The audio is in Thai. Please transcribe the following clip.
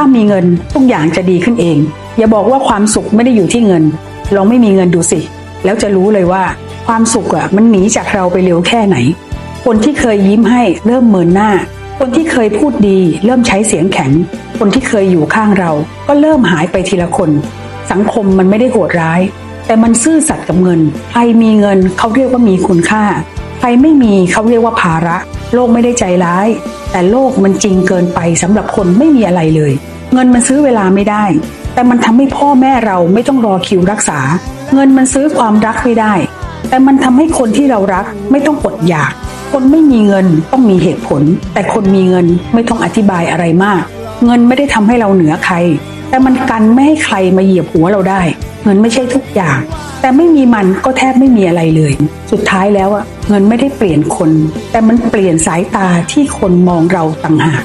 ถ้ามีเงินทุกอย่างจะดีขึ้นเอง อย่าบอกว่าความสุขไม่ได้อยู่ที่เงิน ลองไม่มีเงินดูสิ แล้วจะรู้เลยว่า ความสุขอะมันหนีจากเราไปเร็วแค่ไหน คนที่เคยยิ้มให้เริ่มเมินหน้า คนที่เคยพูดดี เริ่มใช้เสียงแข็ง คนที่เคยอยู่ข้างเรา ก็เริ่มหายไปทีละคน สังคมมันไม่ได้โหดร้าย แต่มันซื่อสัตย์กับเงิน ใครมีเงินเขาเรียกว่ามีคุณค่า ใครไม่มีเขาเรียกว่าภาระ โลกไม่ได้ใจร้าย แต่โลกมันจริงเกินไปสำหรับคนไม่มีอะไรเลย เงินมันซื้อเวลาไม่ได้ แต่มันทำให้พ่อแม่เราไม่ต้องรอคิวรักษา เงินมันซื้อความรักไม่ได้ แต่มันทำให้คนที่เรารักไม่ต้องอดอยาก คนไม่มีเงินต้องมีเหตุผล แต่คนมีเงินไม่ต้องอธิบายอะไรมาก เงินไม่ได้ทำให้เราเหนือใคร แต่มันกันไม่ให้ใครมาเหยียบหัวเราได้ เงินไม่ใช่ทุกอย่าง แต่ไม่มีมันก็แทบไม่มีอะไรเลย สุดท้ายแล้วอะเงินไม่ได้เปลี่ยนคน แต่มันเปลี่ยนสายตาที่คนมองเราต่างหาก